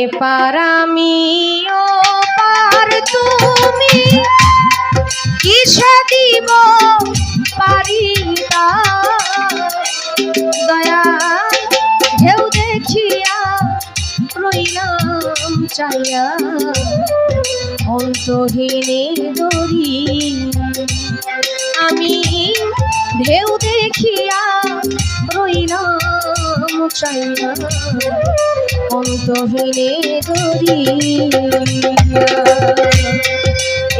এপার আমি ও পার তুমি কিসে দিব পারি তা? দয়া ঢেউ দেখিয়া রইলাম চাইয়া। অন্তহীনে দরি আমি ঢেউ দেখিয়া রইলাম চাইয়া অন্তহীনে দরি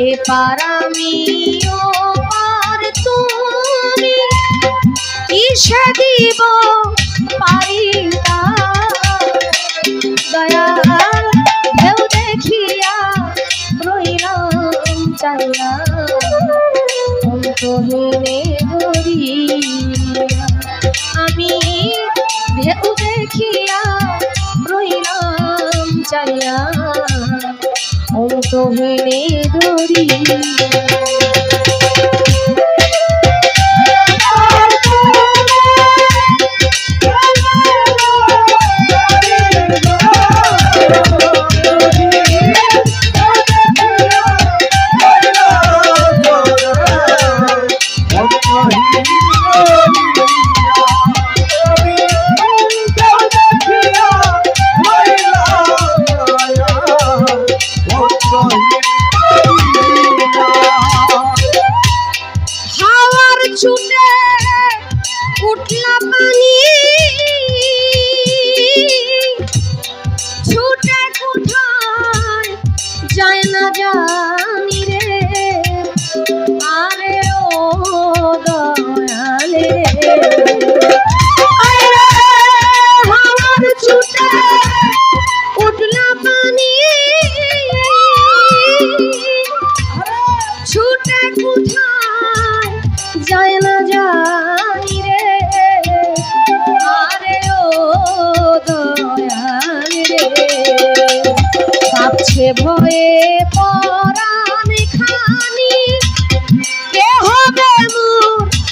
এপার আমি ও পার তুমি কিসে দিব পারি তা? দয়া ঢেউ দেখিয়া রইলাম অন্তহীনে দরিয়া আমি ঢেউ দেখিয়া রইলাম চাইয়া অন্তহীনে দরিয়া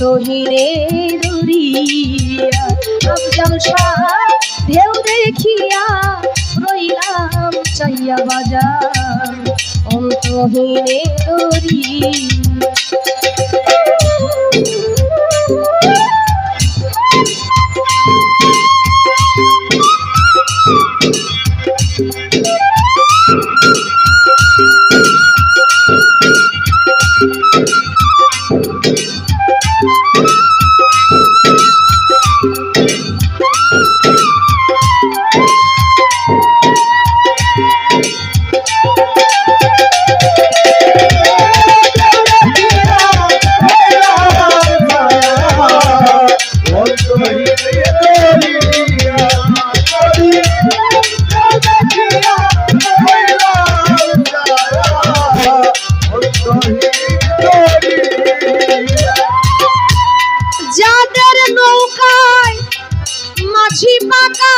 অন্তহীনে দরিয়া আফজাল শাহ ঢেউ দেখিয়া রইলাম চাইয়া বাজার অন্তহীনে দরিয়া। যাদের মাঝি পাকা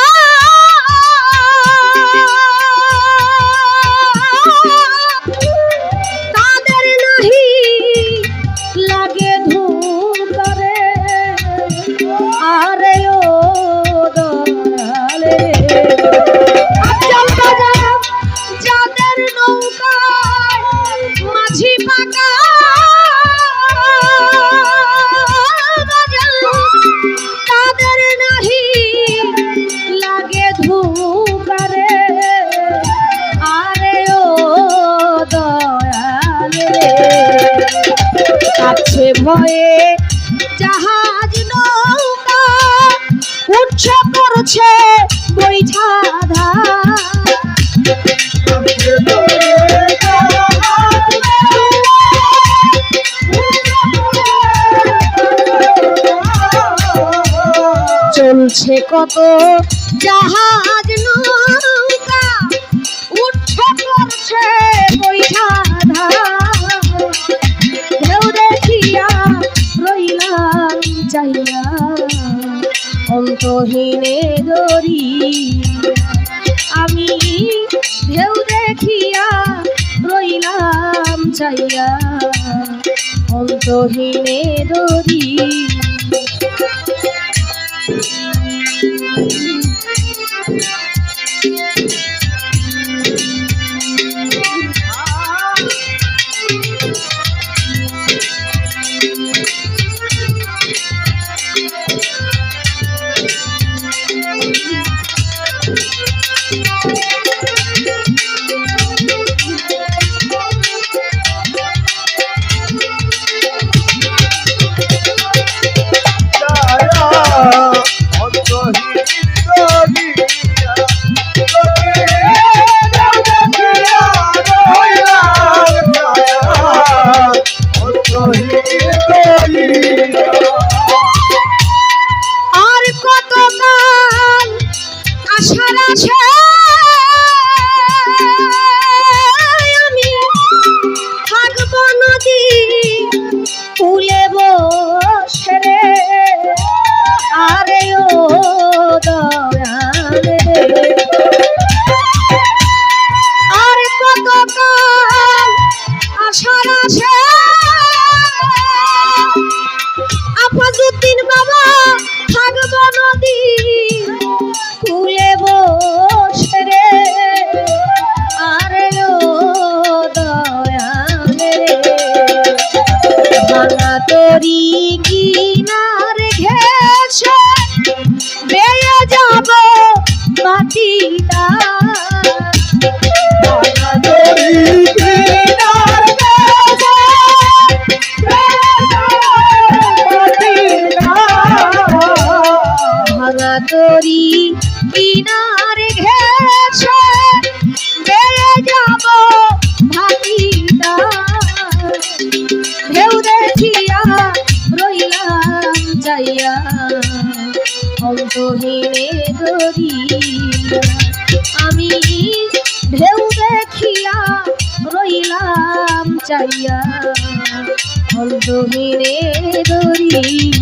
ভয়ে জাহাজ নৌকা উচ্চ করছে বৈঠা চলছে কত জাহাজ নৌকা? অন্তহীনে দরি আমি ঢেউ দেখিয়া রইলাম চাইয়া অন্তহীনে দরি অন্তহীনে দরি আমি ঢেউ দেখিয়া রইলাম চাইয়া অন্তহীনে দরি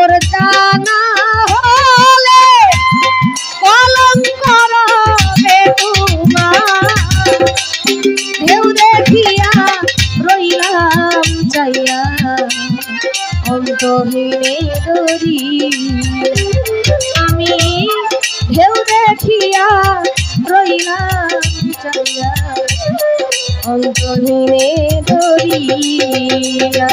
চাইয়া অন্তহীনে দরি আমি ঢেউ দেখিয়া রইলাম চাইয়া অন্তহীনে দরিয়া